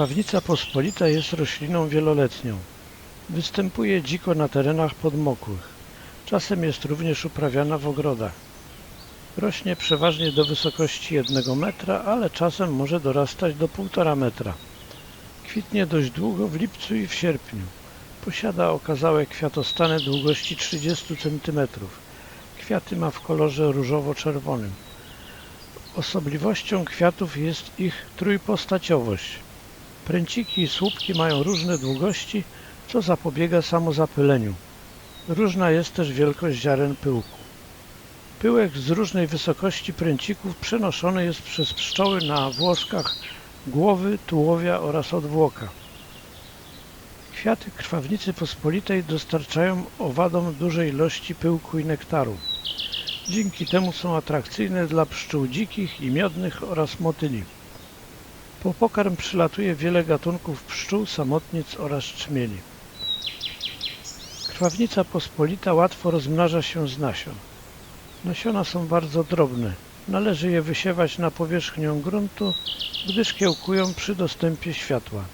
Krwawnica pospolita jest rośliną wieloletnią. Występuje dziko na terenach podmokłych. Czasem jest również uprawiana w ogrodach. Rośnie przeważnie do wysokości 1 metra, ale czasem może dorastać do 1,5 metra. Kwitnie dość długo w lipcu i w sierpniu. Posiada okazałe kwiatostany długości 30 cm. Kwiaty ma w kolorze różowo-czerwonym. Osobliwością kwiatów jest ich trójpostaciowość. Pręciki i słupki mają różne długości, co zapobiega samozapyleniu. Różna jest też wielkość ziaren pyłku. Pyłek z różnej wysokości pręcików przenoszony jest przez pszczoły na włoskach głowy, tułowia oraz odwłoka. Kwiaty krwawnicy pospolitej dostarczają owadom duże ilości pyłku i nektaru. Dzięki temu są atrakcyjne dla pszczół dzikich i miodnych oraz motyli. Po pokarm przylatuje wiele gatunków pszczół, samotnic oraz czmieli. Krwawnica pospolita łatwo rozmnaża się z nasion. Nasiona są bardzo drobne. Należy je wysiewać na powierzchnię gruntu, gdyż kiełkują przy dostępie światła.